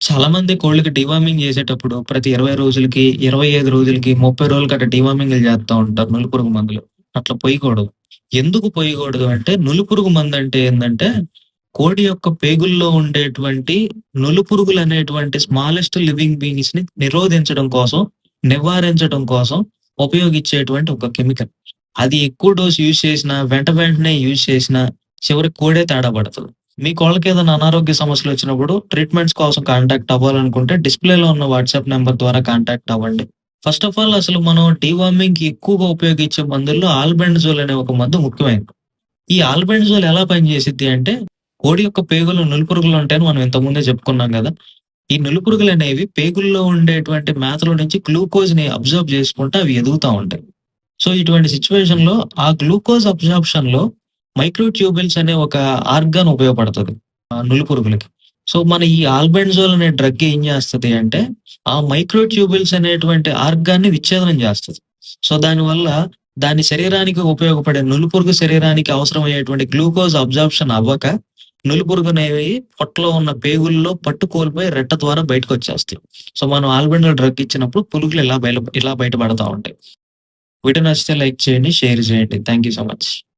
చాలా మంది కోళ్ళకి డివార్మింగ్ చేసేటప్పుడు ప్రతి 20 రోజులకి, 25 రోజులకి, 30 రోజులకి అట్లా డివార్మింగ్లు చేస్తా ఉంటారు నులిపురుగు మందులు. అట్లా పొయ్యకూడదు. ఎందుకు పొయ్యకూడదు అంటే నులుపురుగు మందు అంటే ఏంటంటే కోడి యొక్క పేగుల్లో ఉండేటువంటి నులిపురుగులనేటువంటి స్మాలెస్ట్ లివింగ్ బీయింగ్స్‌ని నిరోధించడం కోసం, నివారించడం కోసం ఉపయోగించేటువంటి ఒక కెమికల్. అది ఎక్కువ డోస్ యూజ్ చేసినా, వెంట వెంటనే యూజ్ చేసినా చివరికి కోడే తేడా పడతది. మీ కోళ్ళకి ఏదైనా అనారోగ్య సమస్యలు వచ్చినప్పుడు ట్రీట్మెంట్స్ కోసం కాంటాక్ట్ అవ్వాలనుకుంటే డిస్‌ప్లేలో ఉన్న వాట్సాప్ నెంబర్ ద్వారా కాంటాక్ట్ అవ్వండి. ఫస్ట్ ఆఫ్ ఆల్ అసలు మనం డీవార్మింగ్‌కి ఎక్కువగా ఉపయోగించే మందుల్లో ఆల్బెండజోల్ అనే ఒక మందు ముఖ్యమైనది. ఈ ఆల్బెండజోల్ ఎలా పనిచేసిద్ది అంటే కోడి యొక్క పేగులు నులుపురుగులు ఉంటాయని మనం ఇంతకుముందే చెప్పుకున్నాం కదా ఈ నులిపురుగులనేవి పేగుల్లో ఉండేటువంటి మేతలో నుంచి గ్లూకోజ్‌ని అబ్జర్వ్ చేసుకుంటా అవి ఎదుగుతా ఉంటాయి. సో, ఇటువంటి సిట్యుయేషన్‌లో ఆ గ్లూకోజ్ అబ్జార్ప్షన్‌లో మైక్రోట్యూబిల్స్ అనే ఒక ఆర్గాన్ ఉపయోగపడుతుంది ఆ నులిపురుగులకి. సో, మన ఈ ఆల్బెన్జోల్ అనే డ్రగ్ ఏం చేస్తది అంటే ఆ మైక్రోట్యూబిల్స్ అనేటువంటి ఆర్గాన్‌ని విచ్ఛేదనం చేస్తది. సో, దానివల్ల దాని శరీరానికి ఉపయోగపడే నులిపురుగు శరీరానికి అవసరమయ్యేటువంటి గ్లూకోజ్ అబ్జార్ప్షన్ అవ్వక నులిపురుగునేవి పొట్టలో ఉన్న పేగుల్లో పట్టు కోల్పోయి రెట్ట ద్వారా బయటకొచ్చేస్తాయి. సో, మనం ఆల్బెండజోల్ డ్రగ్ ఇచ్చినప్పుడు పురుగులు ఇలా బయట ఇలా బయటపడతా ఉంటాయి. వీడియో నచ్చితే లైక్ చేయండి, షేర్ చేయండి. Thank you so much.